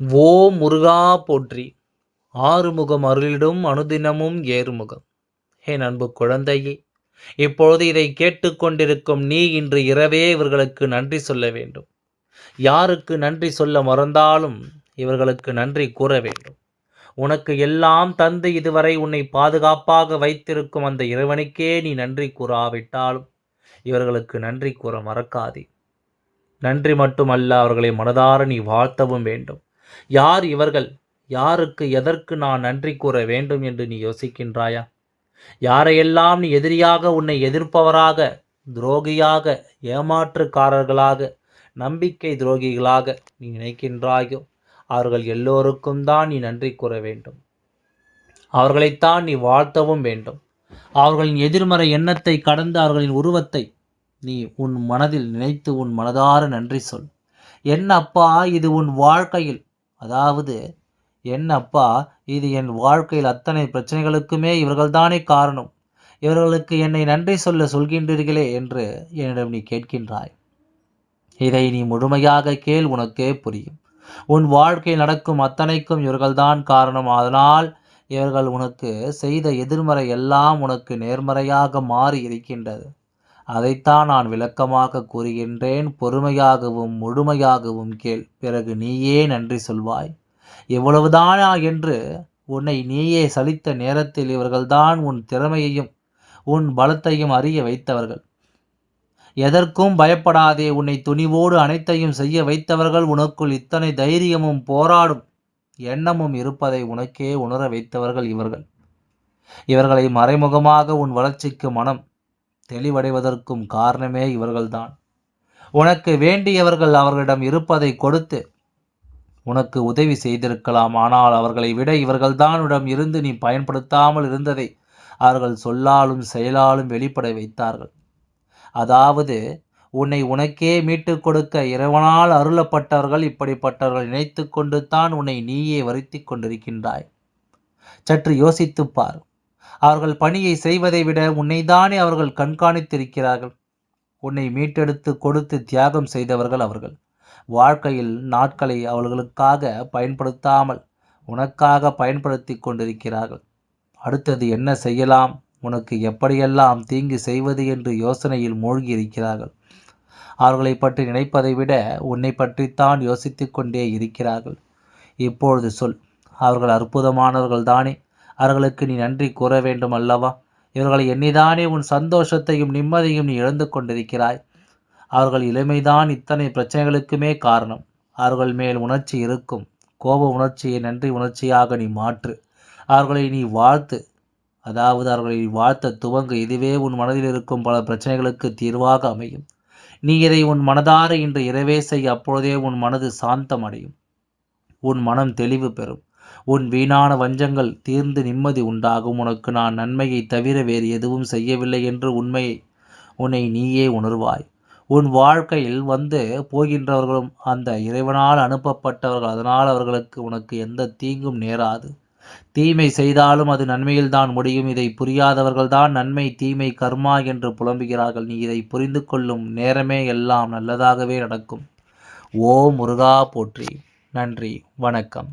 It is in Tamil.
ஓ முருகா போற்றி. ஆறுமுகம் அருளிடும் அனுதினமும் ஏறுமுகம். என் அன்பு குழந்தையே இப்பொழுது இதை கேட்டுக்கொண்டிருக்கும் நீ இன்று இரவே இவர்களுக்கு நன்றி சொல்ல வேண்டும். யாருக்கு நன்றி சொல்ல மறந்தாலும் இவர்களுக்கு நன்றி கூற வேண்டும். உனக்கு எல்லாம் தந்து இதுவரை உன்னை பாதுகாப்பாக வைத்திருக்கும் அந்த இறைவனுக்கே நீ நன்றி கூறாவிட்டாலும் இவர்களுக்கு நன்றி கூற மறக்காதே. நன்றி மட்டுமல்ல அவர்களை மனதார நீ வாழ்த்தவும் வேண்டும். யார் இவர்கள்? யாருக்கு எதற்கு நான் நன்றி கூற வேண்டும் என்று நீ யோசிக்கின்றாயா? யாரையெல்லாம் நீ எதிரியாக உன்னை எதிர்ப்பவராக துரோகியாக ஏமாற்றுக்காரர்களாக நம்பிக்கை துரோகிகளாக நீ நினைக்கின்றாயோ? அவர்கள் எல்லோருக்கும் தான் நீ நன்றி கூற வேண்டும். அவர்களைத்தான் நீ வாழ்த்தவும் வேண்டும். அவர்களின் எதிர்மறை எண்ணத்தை கடந்து அவர்களின் உருவத்தை நீ உன் மனதில் நினைத்து உன் மனதார நன்றி சொல். என்ன அப்பா இது உன் வாழ்க்கையில் அதாவது என்னப்பா இது என் வாழ்க்கையில் அத்தனை பிரச்சனைகளுக்குமே இவர்கள்தானே காரணம். இவர்களுக்கு என்னை நன்றி சொல்ல சொல்கின்றீர்களே என்று என்னிடம் நீ கேட்கின்றாய். இதை நீ முழுமையாக கேள் உனக்கே புரியும். உன் வாழ்க்கையில் நடக்கும் அத்தனைக்கும் இவர்கள்தான் காரணம். அதனால் இவர்கள் உனக்கு செய்த எதிர்மறை எல்லாம் உனக்கு நேர்மறையாக மாறி இருக்கின்றது அதைத்தான் நான் விளக்கமாக கூறுகின்றேன் பொறுமையாகவும் முழுமையாகவும் கேள். பிறகு நீயே நன்றி சொல்வாய். இவ்வளவுதானா என்று உன்னை நீயே சலித்த நேரத்தில் இவர்கள்தான் உன் திறமையையும் உன் பலத்தையும் அறிய வைத்தவர்கள். எதற்கும் பயப்படாதே உன்னை துணிவோடு அனைத்தையும் செய்ய வைத்தவர்கள் உனக்குள் இத்தனை தைரியமும் போராடும் எண்ணமும் இருப்பதை உனக்கே உணர வைத்தவர்கள் இவர்கள். இவர்களை மறைமுகமாக உன் வளர்ச்சிக்கு மனம் தெளிவடைவதற்கும் காரணமே இவர்கள்தான். உனக்கு வேண்டியவர்கள் அவர்களிடம் இருப்பதை கொடுத்து உனக்கு உதவி செய்திருக்கலாம். ஆனால் அவர்களை விட இவர்கள்தானிடம் இருந்து நீ பயன்படுத்தாமல் இருந்ததை அவர்கள் சொல்லாலும் செயலாலும் வெளிப்பட வைத்தார்கள். அதாவது உன்னை உனக்கே மீட்டு கொடுக்க இறைவனால் அருளப்பட்டவர்கள் இப்படிப்பட்டவர்கள் நினைத்து கொண்டு தான் உன்னை நீயே வருத்தி கொண்டிருக்கின்றாய். சற்று யோசித்துப்பார் அவர்கள் பணியை செய்வதை விட உன்னைதானே அவர்கள் கண்காணித்திருக்கிறார்கள். உன்னை மீட்டெடுத்து கொடுத்து தியாகம் செய்தவர்கள் அவர்கள். வாழ்க்கையில் நாட்களை அவர்களுக்காக பயன்படுத்தாமல் உனக்காக பயன்படுத்தி கொண்டிருக்கிறார்கள். அடுத்தது என்ன செய்யலாம்? உனக்கு எப்படியெல்லாம் தீங்கு செய்வது என்று யோசனையில் மூழ்கி இருக்கிறார்கள் அவர்களை பற்றி நினைப்பதை விட உன்னை பற்றித்தான் யோசித்து கொண்டே இருக்கிறார்கள். இப்பொழுது சொல். அவர்கள் அற்புதமானவர்கள் தானே அவர்களுக்கு நீ நன்றி கூற வேண்டும் அல்லவா இவர்களை எண்ணிதானே உன் சந்தோஷத்தையும் நிம்மதியும் நீ இழந்து கொண்டிருக்கிறாய். அவர்கள் இளமைதான் இத்தனை பிரச்சனைகளுக்குமே காரணம். அவர்கள் மேல் உணர்ச்சி இருக்கும். கோப உணர்ச்சியை நன்றி உணர்ச்சியாக நீ மாற்று. அவர்களை நீ வாழ்த்து. அதாவது அவர்களை வாழ்த்த துவங்கு. இதுவே உன் மனதில் இருக்கும் பல பிரச்சனைகளுக்கு தீர்வாக அமையும். நீ இதை உன் மனதார இன்று இரவே செய். அப்பொழுதே உன் மனது சாந்தம் அடையும் உன் மனம் தெளிவு பெறும். உன் வீணான வஞ்சங்கள் தீர்ந்து நிம்மதி உண்டாகும். உனக்கு நான் நன்மையை தவிர வேறு எதுவும் செய்யவில்லை என்று உண்மையை உன்னை நீயே உணர்வாய். உன் வாழ்க்கையில் வந்து போகின்றவர்களும் அந்த இறைவனால் அனுப்பப்பட்டவர்கள். அதனால் அவர்களுக்கு உனக்கு எந்த தீங்கும் நேராது. தீமை செய்தாலும் அது நன்மையில்தான் முடியும். இதை புரியாதவர்கள்தான் நன்மை தீமை கர்மா என்று புலம்புகிறார்கள். நீ இதை புரிந்து கொள்ளும் நேரமே எல்லாம் நல்லதாகவே நடக்கும். ஓ முருகா போற்றி. நன்றி. வணக்கம்.